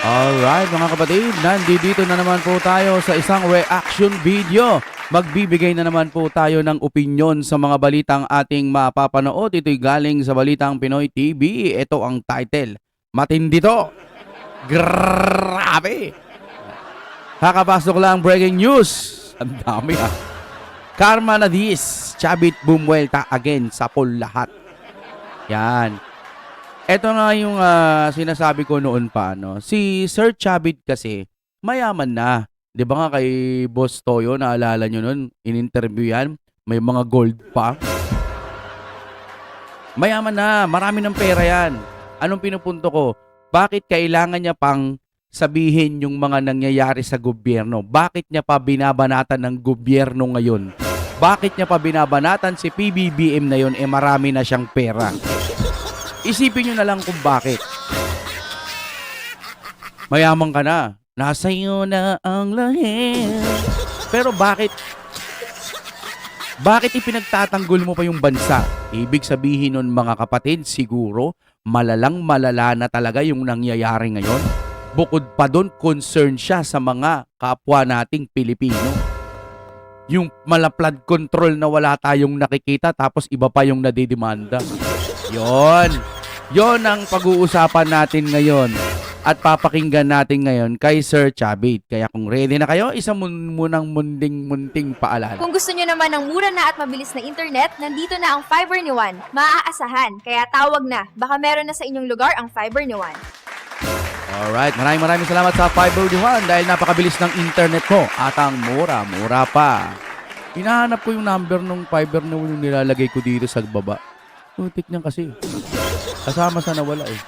Alright mga kapatid, nandito na naman po tayo sa isang reaction video. Magbibigay na naman po tayo ng opinion sa mga balitang ating mapapanood. Ito'y galing sa Balitang Pinoy TV. Ito ang title. Matindi to. Grabe. Kakapasok lang breaking news. Ang dami ha. Karma na this. Chabit bumuelta again sa pool lahat. Yan. Ito nga yung ah, sinasabi ko noon pa, no? Si Sir Chabit kasi, mayaman na. Di ba nga kay Boss Toyo, naalala nyo noon, in-interview yan, may mga gold pa. Mayaman na, marami ng pera yan. Anong pinupunto ko? Bakit kailangan niya pang sabihin yung mga nangyayari sa gobyerno? Bakit niya pa binabanatan ng gobyerno ngayon? Bakit niya pa binabanatan si PBBM na yon eh marami na siyang pera? Isipin nyo na lang kung bakit. Mayaman ka na. Nasa iyo na ang lahir. Pero bakit? Bakit ipinagtatanggol mo pa yung bansa? Ibig sabihin nun mga kapatid, siguro, malalang malala na talaga yung nangyayari ngayon. Bukod pa doon, concern siya sa mga kapwa nating Pilipino. Yung malaplood control na wala tayong nakikita tapos iba pa yung nadidemanda. Yon. Yon ang pag-uusapan natin ngayon at papakinggan natin ngayon kay Sir Chabit. Kaya kung ready na kayo, isa mun munang munding-munting paalala. Kung gusto nyo naman ng mura na at mabilis na internet, nandito na ang fiber ni Juan. Maaasahan, kaya tawag na. Baka meron na sa inyong lugar ang fiber ni Juan. Alright, maraming maraming salamat sa Fiber Juan dahil napakabilis ng internet ko at ang mura, mura pa. Hinahanap ko yung number ng fiber na yung nilalagay ko dito sa baba. Putik niyan kasi. Kasama sa nawala eh.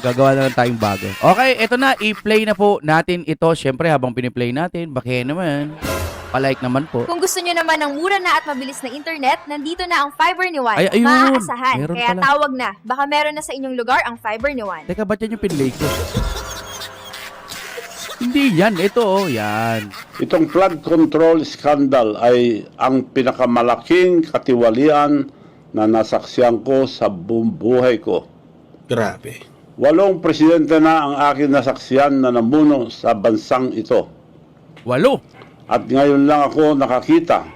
Gagawa na lang tayong bago. Okay, ito na. I-play na po natin ito. Siyempre, habang piniplay natin, bakit naman. Palike naman po. Kung gusto nyo naman ng mura na at mabilis na internet, nandito na ang fiber ni Juan. Ay, ayun. Maaasahan, Meron kaya pala. tawag na. Baka meron na sa inyong lugar ang fiber ni Juan. Teka, ba't yan yung pinlay ko? Hindi yan. Ito, oh. Yan. Itong flood control scandal ay ang pinakamalaking katiwalian na nasaksiyan ko sa buong buhay ko. Grabe. Walong presidente na ang akin nasaksiyan na namuno sa bansang ito. Walo. At ngayon lang ako nakakita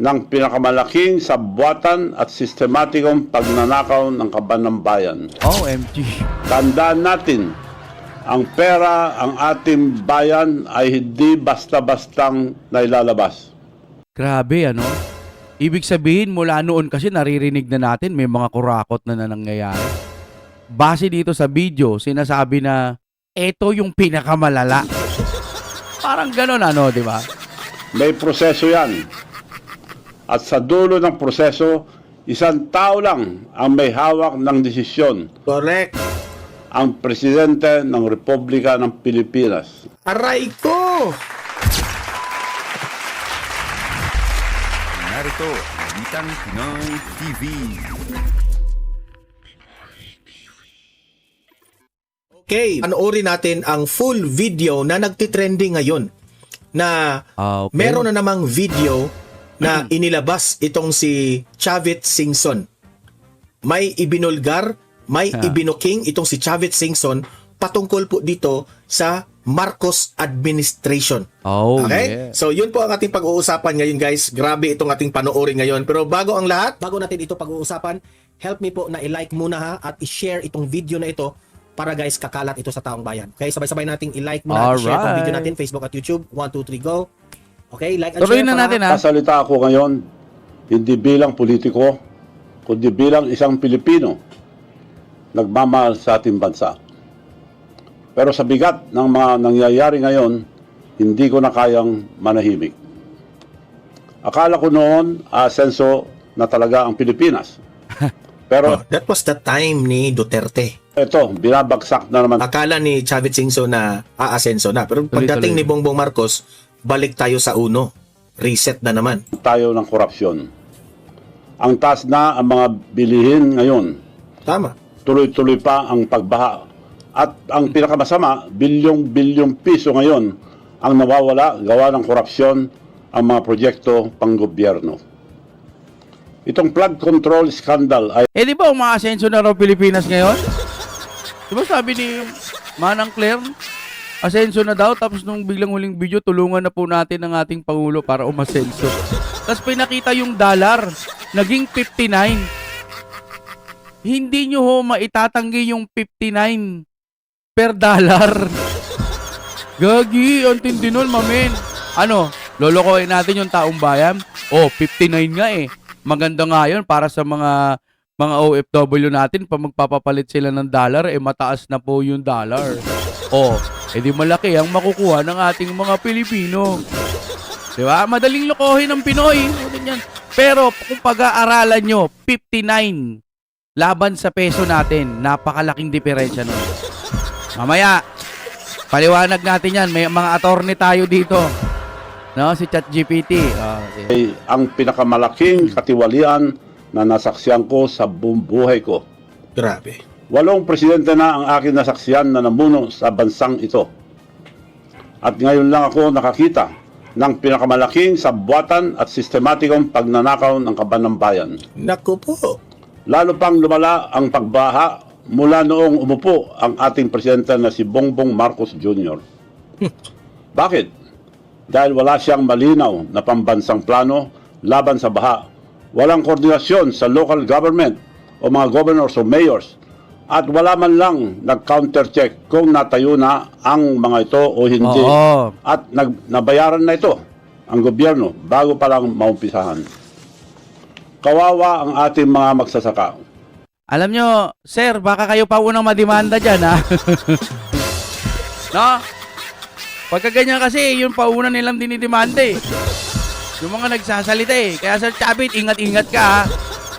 ng pinakamalaking sabwatan at sistematikong pagnanakaw ng kaban ng bayan. OMG. Tandaan natin, ang pera, ang ating bayan ay hindi basta-bastang nailalabas. Grabe, ano? Ibig sabihin, mula noon kasi naririnig na natin may mga kurakot na, na nangyayari. Base dito sa video, sinasabi na eto yung pinakamalala. Parang ganon ano, di ba? May proseso yan. At sa dulo ng proseso, isang tao lang ang may hawak ng desisyon, Correct. ang Presidente ng Republika ng Pilipinas. Aray ko! Narito, Balitang Pinoy TV. Okay, panoorin natin ang full video na nagtitrending ngayon na Ah, okay. meron na namang video na inilabas itong si Chavit Singson. May ibinulgar, may Ha. ibinuking itong si Chavit Singson patungkol po dito sa Marcos administration. Oh, Okay? yeah. So, yun po ang ating pag-uusapan ngayon, guys. Grabe itong ating panoorin ngayon. Pero bago ang lahat, bago natin ito pag-uusapan, help me po na i-like muna ha at i-share itong video na ito para guys kakalat ito sa taong bayan. Okay, sabay-sabay nating i-like muna at i-share itong Alright. video natin Facebook at YouTube. 1 2 3 go. Okay, like and Tuloy share na para- natin ha. Kasalita ako ngayon, hindi bilang politiko, kundi bilang isang Pilipino, nagmamahal sa ating bansa. Pero sa bigat ng mga nangyayari ngayon, hindi ko na kayang manahimik. Akala ko noon, asenso na talaga ang Pilipinas. Pero Oh, that was the time ni Duterte. ito, binabagsak na naman Akala ni Chavit Singson na aasenso na. Pero pagdating ni Bongbong Marcos, balik tayo sa uno. Reset na naman. tayo ng korupsyon. Ang taas na ang mga bilihin ngayon. Tama. tuloy-tuloy pa ang pagbaha. At ang pinakamasama, bilyong-bilyong piso ngayon ang nawawala gawa ng korupsyon ang mga proyekto panggobyerno. Itong flood control scandal ay Eh di ba umaasenso na raw Pilipinas ngayon? Di ba sabi ni Manang Claire, asenso na daw. Tapos nung biglang huling video, tulungan na po natin ang ating Pangulo para umasenso. Tapos pinakita yung dollar, naging 59. Hindi nyo ho maitatanggi yung 59 per dollar. Gagi, ang tindi nun, mamin. Ano, lolokohin natin yung taong bayan? Oh, 59 nga eh. Maganda nga yun para sa mga mga OFW natin pa magpapapalit sila ng dollar eh mataas na po yung dollar. Oh, edi malaki ang makukuha ng ating mga Pilipino. 'Di ba? Madaling lokohin ng Pinoy. Ganyan. Pero kung pag-aaralan nyo, 59 laban sa peso natin, napakalaking diferensya nun. Mamaya, paliwanag natin yan. May mga attorney tayo dito. No, si ChatGPT. Oh, okay. ay ang pinakamalaking katiwalian na nasaksiyan ko sa buong buhay ko. Grabe. Walong presidente na ang akin nasaksiyan na namuno sa bansang ito. At ngayon lang ako nakakita ng pinakamalaking sabwatan at sistematikong pagnanakaw ng kaban ng bayan. Naku po. Lalo pang lumala ang pagbaha mula noong umupo ang ating presidente na si Bongbong Marcos Jr. Bakit? Dahil wala siyang malinaw na pambansang plano laban sa baha. Walang koordinasyon sa local government o mga governors o mayors at wala man lang nag-counter-check kung natayo na ang mga ito o hindi. Oo. At nag, nabayaran na ito ang gobyerno bago pa lang maumpisahan. Kawawa ang ating mga magsasaka. Alam nyo, sir, baka kayo pa unang madimanda dyan, ha? no? Pagka ganyan kasi, yun pa una nilang dinidemanda eh. Yung mga nagsasalita eh. Kaya Sir Chabit, ingat-ingat ka ha.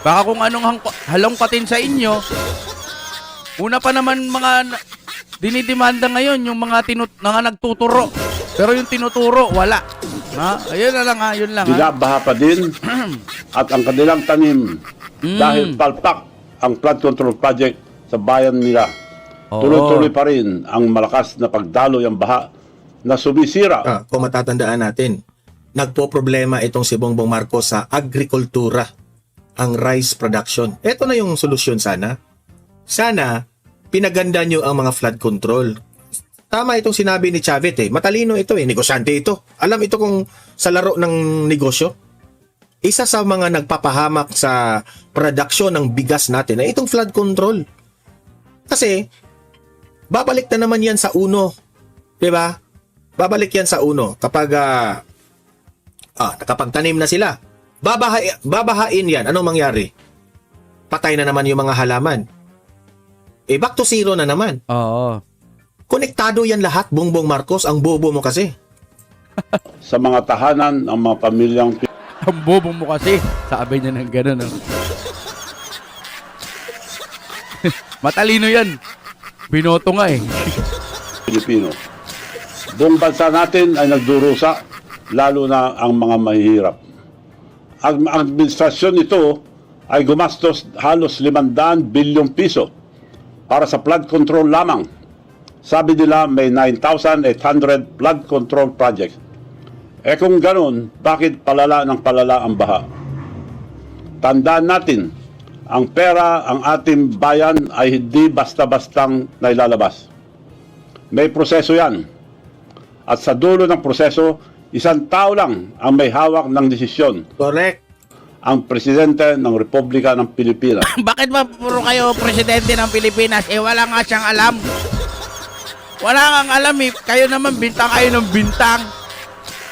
Baka kung anong halongkatin sa inyo, una pa naman mga dinidemanda ngayon, yung mga, tinut mga nagtuturo. Pero yung tinuturo, wala. Ha? Ayun na lang ha, yun lang ha. Binabaha pa din at ang kanilang tanim Mm. dahil palpak ang flood control project sa bayan nila. Oo. Tuloy-tuloy pa rin ang malakas na pagdaloy ang baha na sumisira Ah, kung matatandaan natin, nagpo-problema itong si Bongbong Marcos sa agrikultura, ang rice production. Ito na yung solusyon sana. Sana, pinaganda nyo ang mga flood control. Tama itong sinabi ni Chavit eh. Matalino ito eh. Negosyante ito. Alam ito kung sa laro ng negosyo. Isa sa mga nagpapahamak sa production ng bigas natin ay itong flood control. Kasi, babalik na naman yan sa uno. 'Di ba? Babalik yan sa uno kapag ah, ah, nakapagtanim na sila. Babaha, babahain yan. Anong mangyari? Patay na naman yung mga halaman. Eh, back to zero na naman. Oo. Konektado yan lahat, Bongbong Marcos. Ang bobo mo kasi. sa mga tahanan ng mga pamilyang Ang bobo mo kasi. Sabi niya ng gano'n. No? Matalino yan. Binoto nga eh. Pilipino. Buong bansa natin ay nagdurusa, lalo na ang mga mahihirap. Ang administrasyon nito ay gumastos halos 500 bilyong piso para sa flood control lamang. Sabi nila may 9,800 flood control projects. Eh kung ganun, bakit palala ng palala ang baha? Tandaan natin, ang pera, ang ating bayan ay hindi basta-bastang nailalabas. May proseso yan. At sa dulo ng proseso, isang tao lang ang may hawak ng desisyon, Correct. ang Presidente ng Republika ng Pilipinas. Bakit ba puro kayo presidente ng Pilipinas? Eh wala nga siyang alam. Wala kang alam eh. Kayo naman bintang kayo ng bintang.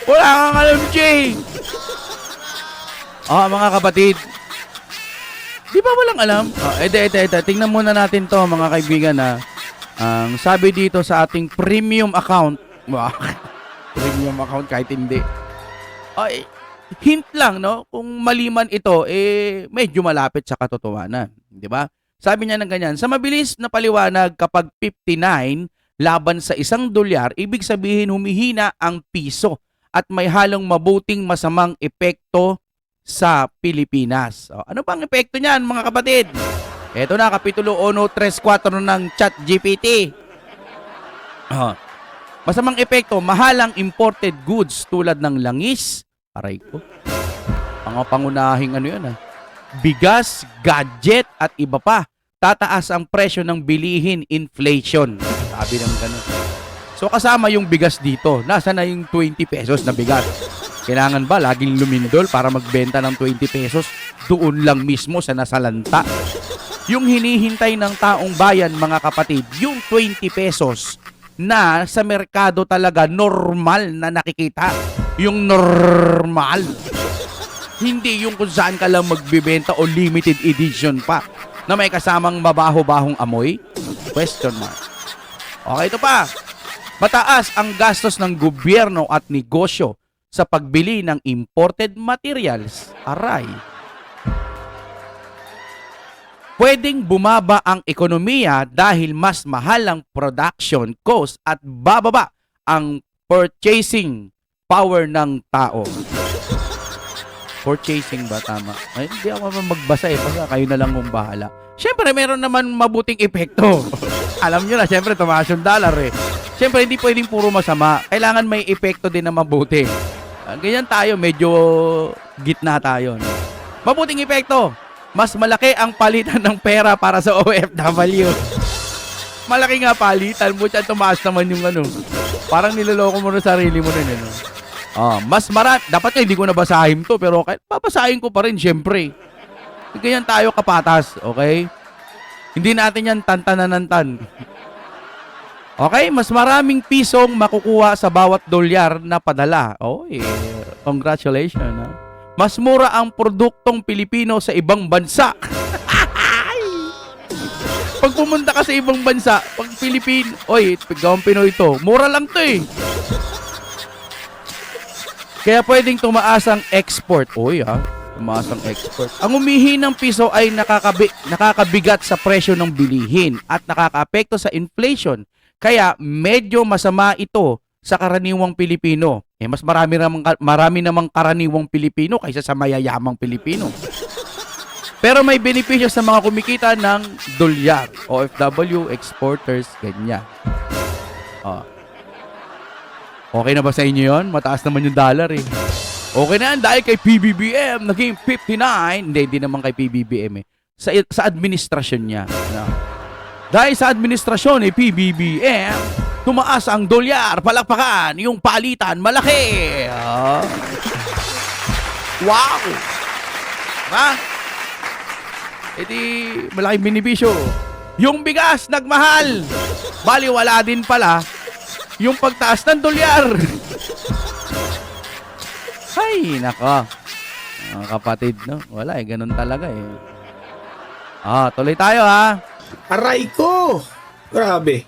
Wala kang alam, Jay. Ah, mga kapatid. Di ba walang alam? Ah, ede, ede, ede. Tingnan muna natin to mga kaibigan na ang sabi dito sa ating premium account. Premium account kahit hindi. Ay, hint lang, no? Kung maliman ito, eh, medyo malapit sa katotohanan. Di ba? Sabi niya ng ganyan, sa mabilis na paliwanag kapag 59 laban sa isang dolyar, ibig sabihin humihina ang piso at may halong mabuting masamang epekto sa Pilipinas. O, ano bang epekto niyan mga kapatid? Ito na, Kapitulo 134 ng Chat GPT. Ah, masamang epekto, mahalang imported goods tulad ng langis, aray ko, mga pangunahing ano yun ah, bigas, gadget at iba pa. Tataas ang presyo ng bilihin, inflation. Sabi ng ganun. So kasama yung bigas dito. Nasa na yung 20 pesos na bigas? Kailangan ba laging lumindol para magbenta ng 20 pesos doon lang mismo sa nasalanta? Yung hinihintay ng taong bayan mga kapatid, yung 20 pesos na sa merkado talaga normal na nakikita. Yung normal. Hindi yung kung saan ka lang magbibenta o limited edition pa na may kasamang mabaho-bahong amoy? Question mark. Okay, ito pa. Mataas ang gastos ng gobyerno at negosyo sa pagbili ng imported materials. Aray. Pwedeng bumaba ang ekonomiya dahil mas mahal ang production cost at bababa ang purchasing power ng tao. Purchasing ba tama? Ay, hindi ako magbasa eh. Basta kayo na lang kung bahala. Siyempre, meron naman mabuting epekto. Alam nyo na, siyempre, tumaas yung dollar eh. Siyempre, hindi pwedeng puro masama. Kailangan may epekto din na mabuti. Ah, Ganyan tayo, medyo gitna tayo. No? Mabuting epekto. Mas malaki ang palitan ng pera para sa OFW. Malaki nga palitan mo dyan, tumaas naman yung ano. Parang niloloko mo na sarili mo rin. Ano? Ah, mas marat. Dapat nga hindi ko nabasahin to, pero kahit babasahin ko pa rin, syempre. Ganyan tayo kapatas, okay? Hindi natin yan tantananantan. Okay, mas maraming pisong makukuha sa bawat dolyar na padala. Oh, eh, congratulations. Ha? Mas mura ang produktong Pilipino sa ibang bansa. pag pumunta ka sa ibang bansa, pag Pilipino, oy, gawang Pinoy to, mura lang to eh. Kaya pwedeng tumaas ang export. Oy, ha? Tumaas ang export. Ang umihi ng piso ay nakakabi, nakakabigat sa presyo ng bilihin at nakakaapekto sa inflation. Kaya medyo masama ito sa karaniwang Pilipino. Eh mas marami namang marami namang karaniwang Pilipino kaysa sa mayayamang Pilipino. Pero may benepisyo sa mga kumikita ng dolyar, OFW, exporters, ganyan. Ah. Okay na ba sa inyo yon? Mataas naman yung dollar eh. Okay na yan dahil kay PBBM naging 59. Hindi, hindi naman kay PBBM eh. Sa, sa administrasyon niya. No? Dahil sa administrasyon ni PBBM, tumaas ang dolyar, palakpakan, yung palitan, malaki. Ah. Wow! Ha? E di, malaking benepisyo. Yung bigas, nagmahal. Bali, wala din pala yung pagtaas ng dolyar. Ay, nako. Mga kapatid, no? Wala eh, ganun talaga eh. Ah, tuloy tayo ha. Aray ko! Grabe.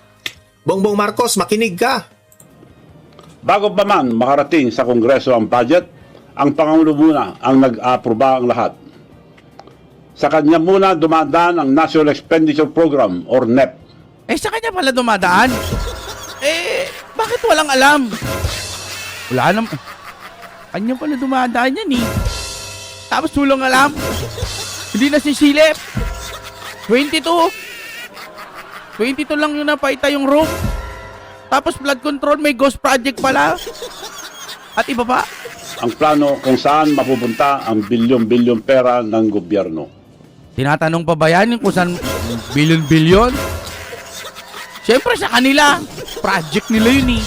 Bongbong Marcos, makinig ka. Bago pa man makarating sa Kongreso ang budget, ang Pangulo muna ang nag-aproba ang lahat. Sa kanya muna dumadaan ang National Expenditure Program or NEP. Eh, sa kanya pala dumadaan? Eh, bakit walang alam? Wala naman. Kanya pala dumadaan yan eh. Tapos tulong alam. Hindi na sisilip. 22. 22 lang yung napaita yung room. Tapos flood control, may ghost project pala. At iba pa. Ang plano kung saan mapupunta ang bilyon-bilyon pera ng gobyerno. Tinatanong pa ba yan kung saan bilyon-bilyon? Siyempre sa kanila. Project nila yun eh.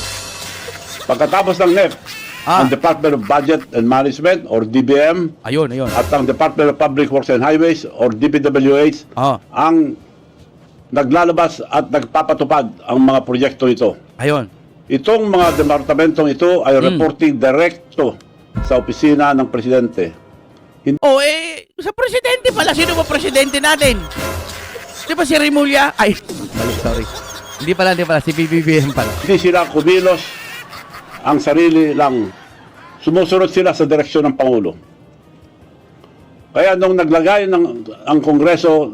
Pagkatapos ng NEP, Ah. ang Department of Budget and Management or DBM Ayun, ayun. at ang Department of Public Works and Highways or DPWH Ah, ang naglalabas at nagpapatupad ang mga proyekto ito. ayun. Itong mga departamentong ito ay Hmm. reporting direkto sa opisina ng Presidente. Oh, eh, sa presidente pala. Sino ba presidente natin? Di ba si Remulla? Ay, sorry. Hindi pala, hindi pala. Si BBBM pala. Hindi sila kumilos ang sarili lang. Sumusunod sila sa direksyon ng Pangulo. Kaya nung naglagay ng ang Kongreso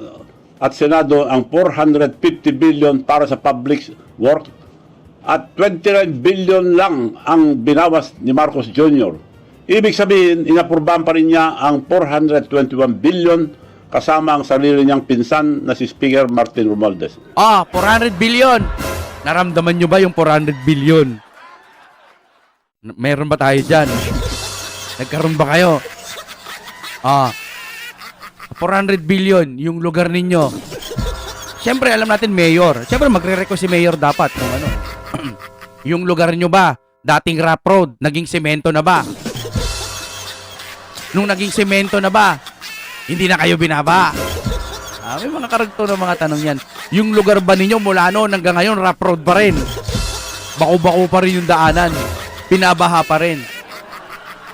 at Senado ang 450 billion para sa public work at 29 billion lang ang binawas ni Marcos Jr. Ibig sabihin, inapurbahan pa rin niya ang 421 billion kasama ang sarili niyang pinsan na si Speaker Martin Romualdez. Ah, 400 billion. Naramdaman nyo ba yung 400 billion? Meron ba tayo dyan? Nagkaroon ba kayo? Ah, 400 billion yung lugar ninyo. Siyempre, alam natin, mayor. Siyempre, magre-request si mayor dapat kung ano. yung lugar nyo ba, dating rap road, naging semento na ba? Nung naging semento na ba, hindi na kayo binaba? Ah, may mga karagto na mga tanong yan. Yung lugar ba ninyo mula noon hanggang ngayon, rap road pa rin? Bako-bako pa rin yung daanan. Pinabaha pa rin.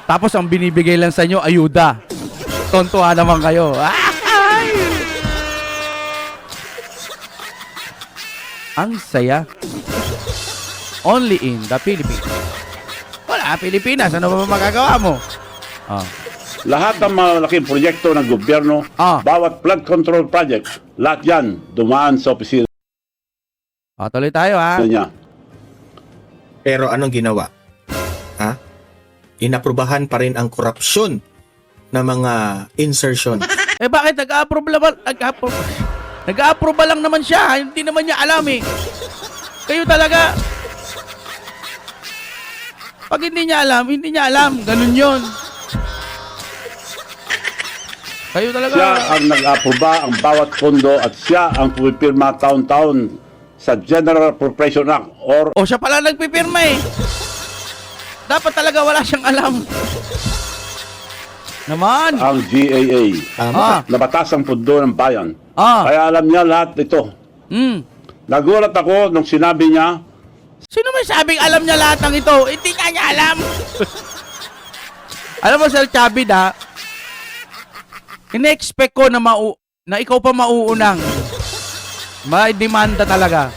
Tapos ang binibigay lang sa inyo, ayuda. Tontuwa naman kayo. Ay! Ang saya. Only in the Philippines. Wala, Pilipinas. Ano ba magagawa mo? Oh. Lahat ng malaking proyekto ng gobyerno, Ah. bawat flood control project, lahat yan dumaan sa opisina oh tuloy tayo ha. niya. Pero anong ginawa? Ha? Inaprubahan pa rin ang korupsyon ng mga insertion. Eh bakit nag-approve lang nag-approve? Nag-approve lang naman siya, hindi naman niya alam eh. Kayo talaga Pag hindi niya alam, hindi niya alam. Ganun 'yon. Kayo talaga. Siya ang nag-aproba ang bawat pondo at siya ang pumipirma taon-taon sa General Appropriation Act or O siya pala nagpipirma eh. Dapat talaga wala siyang alam. Naman. ang GAA Tama. Ah. na batas ang pundo ng bayan. Ah. Kaya alam niya lahat ito. Hmm. Nagulat ako nung sinabi niya Sino may sabing alam niya lahat ng ito? Hindi nga niya alam. alam mo, Sir Chabid, ha? Ine-expect ko na, mau na ikaw pa mauunang. May demanda talaga.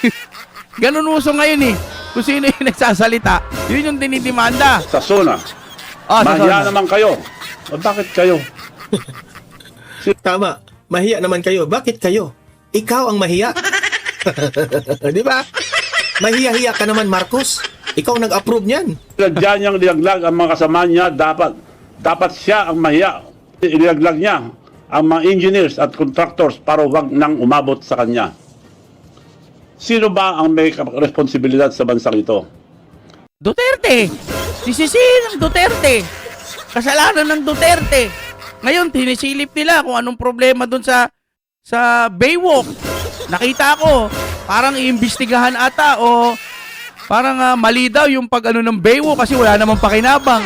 Ganun uso ngayon eh. Kung sino yung nagsasalita, yun yung dinidemanda. sa SONA, Ah, sa mahiya zona. naman kayo. O bakit kayo? Tama. Mahiya naman kayo. Bakit kayo? Ikaw ang mahiya. Di ba? Mahiya-hiya ka naman, Marcos. Ikaw ang nag-approve niyan. Diyan niyang nilaglag ang mga kasama niya, dapat dapat siya ang mahiya. Ilaglag niya ang mga engineers at contractors para wag nang umabot sa kanya. Sino ba ang may responsibilidad sa bansang ito? Duterte. Sisisi ng Duterte. Kasalanan ng Duterte. Ngayon, tinisilip nila kung anong problema dun sa sa Baywalk. Nakita ko, parang iimbestigahan ata o parang ah, mali daw yung pag ano ng Baywalk kasi wala namang pakinabang.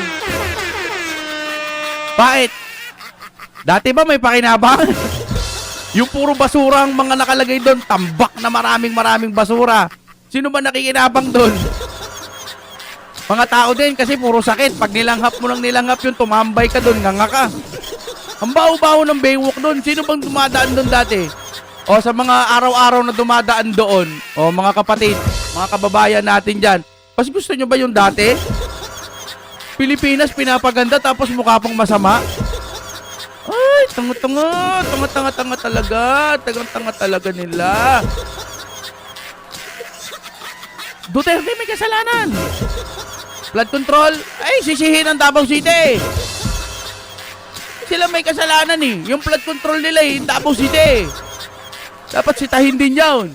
Bakit? Dati ba may pakinabang? yung puro basura ang mga nakalagay doon, tambak na maraming maraming basura. Sino ba nakikinabang doon? Mga tao din kasi puro sakit. Pag nilanghap mo ng nilanghap yun, tumambay ka doon, nganga ka. Ang baho-baho ng Baywalk doon. Sino bang dumadaan doon dati? O sa mga araw-araw na dumadaan doon, o mga kapatid, mga kababayan natin dyan, mas gusto nyo ba yung dati? Pilipinas pinapaganda tapos mukha pang masama? Ay, tanga-tanga, tanga-tanga-tanga talaga, tanga-tanga talaga nila. Duterte may kasalanan. Flood control, ay sisihin ang Davao City. Sila may kasalanan eh. Yung flood control nila eh, Davao City. Dapat sitahin din yun.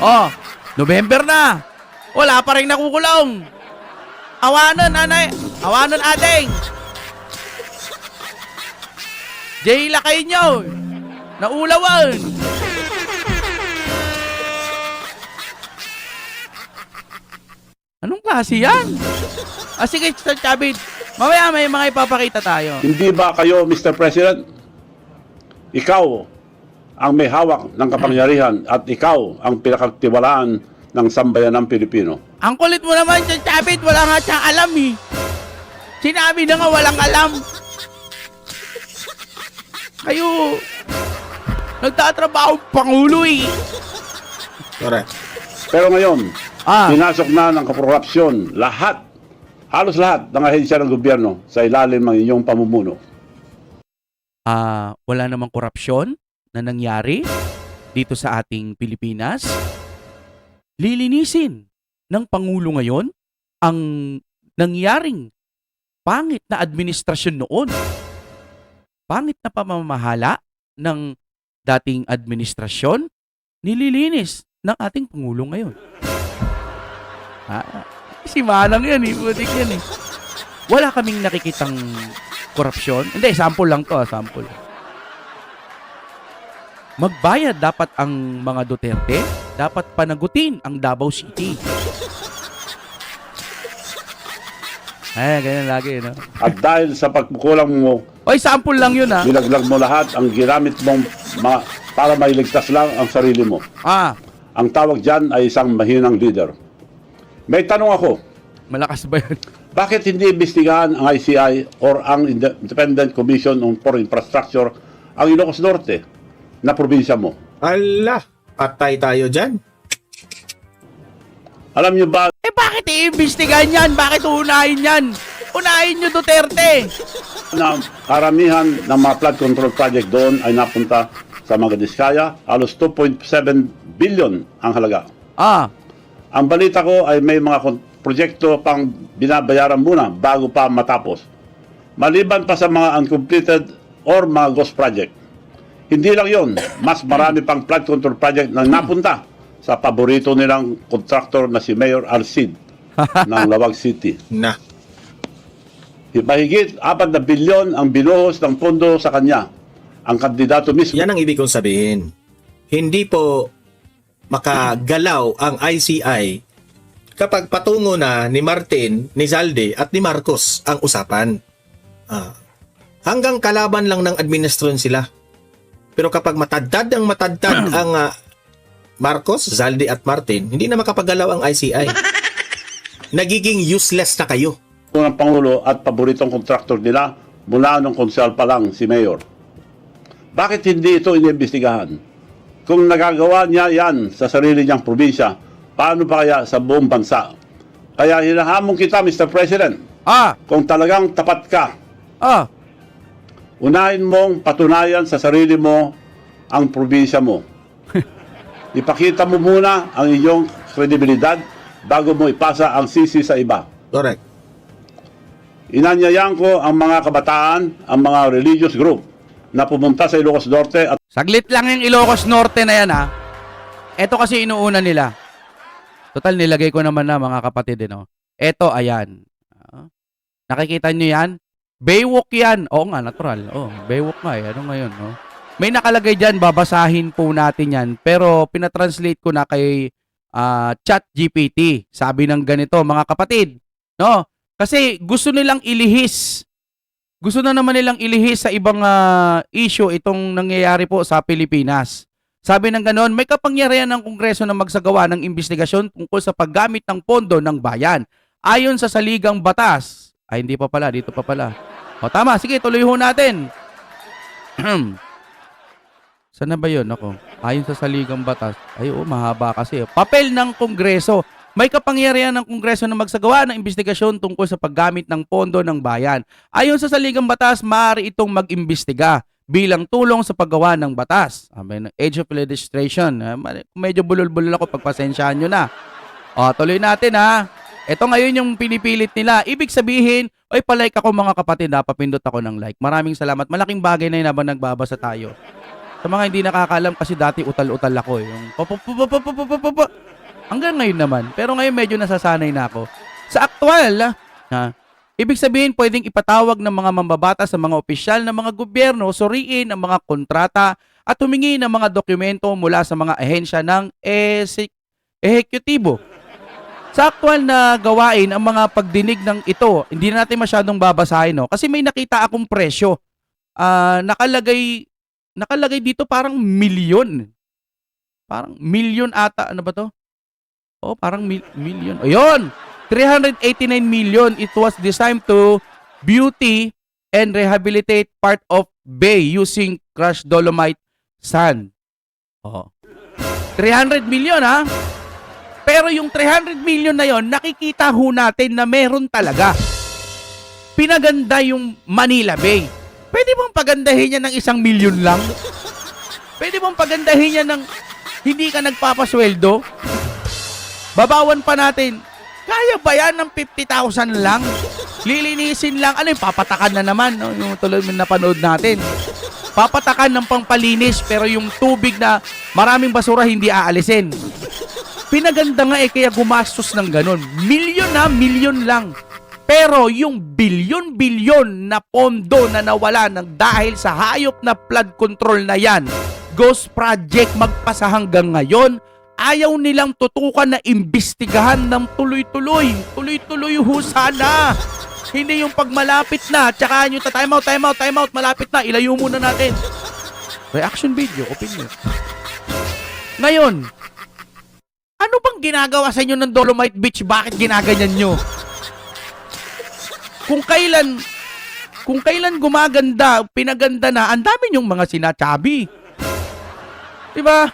Oh, November na. Wala pa rin nakukulong. Awanan, nanay. Awanan, ating. Jay, lakay nyo. Naulawan. Anong klase yan? Ah, sige, Sir Chabid. Mamaya may mga ipapakita tayo. Hindi ba kayo, Mr. President? Ikaw ang may hawak ng kapangyarihan at ikaw ang pinakatiwalaan ng sambayan ng Pilipino. Ang kulit mo naman, Sir Chabid. Wala nga siyang alam eh. Sinabi na nga walang alam. Kayo, nagtatrabaho pangulo eh. Correct. Pero ngayon, Ah. pinasok na ng korupsyon lahat, halos lahat ng ahensya ng gobyerno sa ilalim ng inyong pamumuno. ah wala namang korupsyon na nangyari dito sa ating Pilipinas. Lilinisin ng Pangulo ngayon ang nangyaring pangit na administrasyon noon. Pangit na pamamahala ng dating administrasyon, nililinis ng ating Pangulo ngayon. Ah, si Manang yan eh, butik yan eh. Wala kaming nakikitang korupsyon. Hindi, sample lang to, ah, sample. magbayad dapat ang mga Duterte, dapat panagutin ang Davao City. Ay, ganyan lagi, no? At dahil sa pagkukulang mo, Oy, sample lang yun, ha? nilaglag mo lahat ang ginamit mong mga, para mailigtas lang ang sarili mo. Ah, Ang tawag dyan ay isang mahinang leader. May tanong ako, malakas ba yan? bakit hindi imbestigahan ang ICI or ang Inde- Independent Commission on for Infrastructure ang Ilocos Norte na probinsya mo? Ala, patay tayo dyan. Alam niyo ba Eh, bakit iimbestigahan yan? Bakit uunahin yan? Unahin nyo Duterte! na karamihan ng mga flood control project doon ay napunta sa mga diskaya, halos 2.7 billion ang halaga. Ah, Ang balita ko ay may mga proyekto pang binabayaran muna bago pa matapos. Maliban pa sa mga uncompleted or mga ghost project. Hindi lang yon, mas marami pang flood control project na napunta sa paborito nilang contractor na si Mayor Alcid ng Lawag City. Na. Mahigit 4 na bilyon ang binuhos ng pondo sa kanya. Ang kandidato mismo. Yan ang ibig kong sabihin. Hindi po makagalaw ang ICI kapag patungo na ni Martin, ni Zalde at ni Marcos ang usapan. Ah, hanggang kalaban lang ng administrasyon sila. Pero kapag matadad ang matadad ang ah, Marcos, Zalde at Martin, hindi na makapagalaw ang ICI. Nagiging useless na kayo. Ng Pangulo at paboritong kontraktor nila mula nung konsyal pa lang si Mayor. Bakit hindi ito iniimbestigahan? Kung nagagawa niya yan sa sarili niyang probinsya, paano pa kaya sa buong bansa? Kaya hinahamon kita, Mr. President, ah, kung talagang tapat ka, ah. unahin mong patunayan sa sarili mo ang probinsya mo. Ipakita mo muna ang iyong kredibilidad bago mo ipasa ang sisi sa iba. Correct. Inanyayan ko ang mga kabataan, ang mga religious group na pumunta sa Ilocos Norte at Saglit lang yung Ilocos Norte na yan, ha? Ito kasi inuuna nila. Total, nilagay ko naman na, mga kapatid, eh, no? Ito, ayan. Ah. nakikita nyo yan? Baywalk yan. Oo nga, natural. Oh, Baywalk nga, eh. Ano ngayon, no? May nakalagay dyan, babasahin po natin yan. Pero, pinatranslate ko na kay ah, chat GPT. Sabi ng ganito, mga kapatid, no? Kasi gusto nilang ilihis gusto na naman nilang ilihis sa ibang ah, issue itong nangyayari po sa Pilipinas. Sabi ng ganon, may kapangyarihan ng Kongreso na magsagawa ng investigasyon tungkol sa paggamit ng pondo ng bayan. Ayon sa saligang batas. Ay, hindi pa pala. Dito pa pala. O, tama. Sige, tuloy ho natin. Saan na ba yun? Ako. Ayon sa saligang batas. Ay, oo, mahaba kasi. Papel ng Kongreso may kapangyarihan ng Kongreso na magsagawa ng investigasyon tungkol sa paggamit ng pondo ng bayan. Ayon sa saligang batas, maaari itong mag-imbestiga bilang tulong sa paggawa ng batas. Amen. Age of legislation. Ah, medyo bulol-bulol ako, pagpasensyahan nyo na. O, tuloy natin ha. Ito ngayon yung pinipilit nila. Ibig sabihin, ay palike ako mga kapatid ha, ako ng like. Maraming salamat. Malaking bagay na yun habang nagbabasa tayo. Sa mga hindi nakakalam kasi dati utal-utal ako. Yung Hanggang ngayon naman. Pero ngayon medyo nasasanay na ako. Sa aktual, ha, ibig sabihin pwedeng ipatawag ng mga mambabata sa mga opisyal ng mga gobyerno, suriin ang mga kontrata at humingi ng mga dokumento mula sa mga ahensya ng ehekutibo. Sa aktual na gawain, ang mga pagdinig ng ito, hindi na natin masyadong babasahin, no? Kasi may nakita akong presyo. Ah, nakalagay nakalagay dito parang milyon. Parang milyon ata. Ano ba to? Oh, parang mil- million. Ayun! 389 million. It was designed to beauty and rehabilitate part of bay using crushed dolomite sand. Oh. 300 million ha? Pero yung 300 million na yon, nakikita ho natin na meron talaga. Pinaganda yung Manila Bay. Pwede bang pagandahin niya ng isang milyon lang? Pwede bang pagandahin niya ng hindi ka nagpapasweldo? Babawan pa natin. Kaya ba yan ng 50,000 lang? Lilinisin lang. Ano yung papatakan na naman? No? Yung tuloy yung napanood natin. Papatakan ng pangpalinis pero yung tubig na maraming basura hindi aalisin. Pinaganda nga eh kaya gumastos ng ganun. Milyon na, milyon lang. Pero yung bilyon-bilyon na pondo na nawala ng dahil sa hayop na flood control na yan, Ghost Project magpasa hanggang ngayon. Ayaw nilang tutukan na imbestigahan ng tuloy-tuloy. Tuloy-tuloy ho sana. Hindi yung pag malapit na, tsaka ta time out, time out, time out, malapit na, ilayo muna natin. Reaction video, opinion. Ngayon, ano bang ginagawa sa inyo ng Dolomite Beach? Bakit ginaganyan nyo? Kung kailan kung kailan gumaganda, pinaganda na, ang dami yung mga sinasabi. Diba?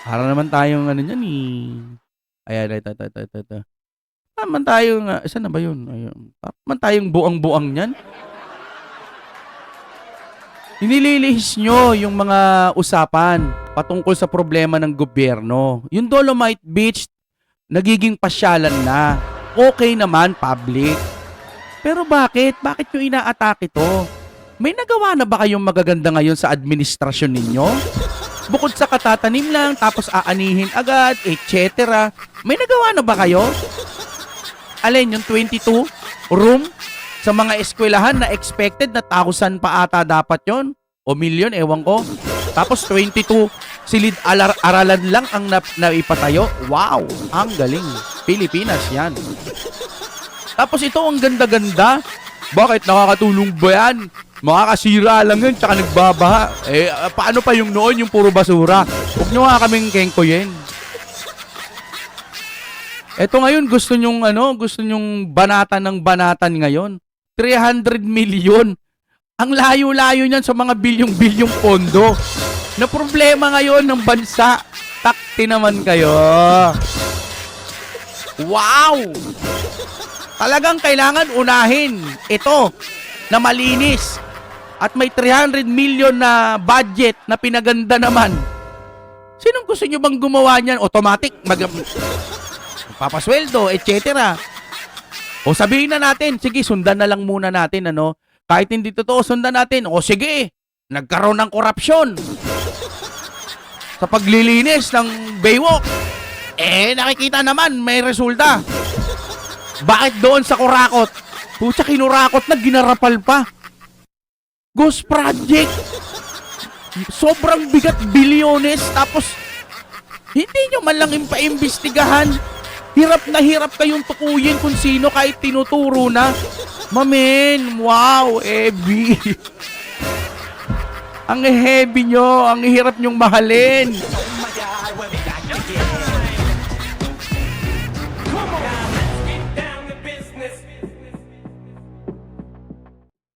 Para naman tayong ano yan eh. Ayan, ito, ito, ito, ito, ito. Naman tayong, uh, saan na ba yun? Ayun. Para naman tayong buang-buang yan. Inililihis nyo yung mga usapan patungkol sa problema ng gobyerno. Yung Dolomite Beach, nagiging pasyalan na. Okay naman, public. Pero bakit? Bakit nyo inaatake ito? May nagawa na ba kayong magaganda ngayon sa administrasyon ninyo? Bukod sa katatanim lang, tapos aanihin agad, etc. May nagawa na ba kayo? Alin, yung 22 room sa mga eskwelahan na expected na 1,000 pa ata dapat yon o million, ewan ko. Tapos 22 silid alar aralan lang ang nap- naipatayo. Wow, ang galing. Pilipinas yan. Tapos ito ang ganda-ganda. Bakit nakakatulong ba yan? Makakasira lang yun, tsaka nagbabaha. Eh, paano pa yung noon, yung puro basura? Huwag nyo nga kaming kengkoyin. Ito ngayon, gusto nyong, ano, gusto nyong banatan ng banatan ngayon. 300 million. Ang layo-layo niyan sa mga bilyong-bilyong pondo. Na problema ngayon ng bansa. Takti naman kayo. Wow! Talagang kailangan unahin ito na malinis at may 300 million na budget na pinaganda naman. Sinong gusto nyo bang gumawa niyan? Automatic, mag papasweldo, etc. O sabihin na natin, sige, sundan na lang muna natin, ano? Kahit hindi totoo, sundan natin. O sige, nagkaroon ng korupsyon sa paglilinis ng Baywalk. Eh, nakikita naman, may resulta. Bakit doon sa kurakot? Pucha, kinurakot na, ginarapal pa. Ghost Project. Sobrang bigat, bilyones. Tapos, hindi nyo man lang impaimbestigahan. Hirap na hirap kayong tukuyin kung sino kahit tinuturo na. Mamen, wow, heavy. ang heavy nyo, ang hirap nyong mahalin.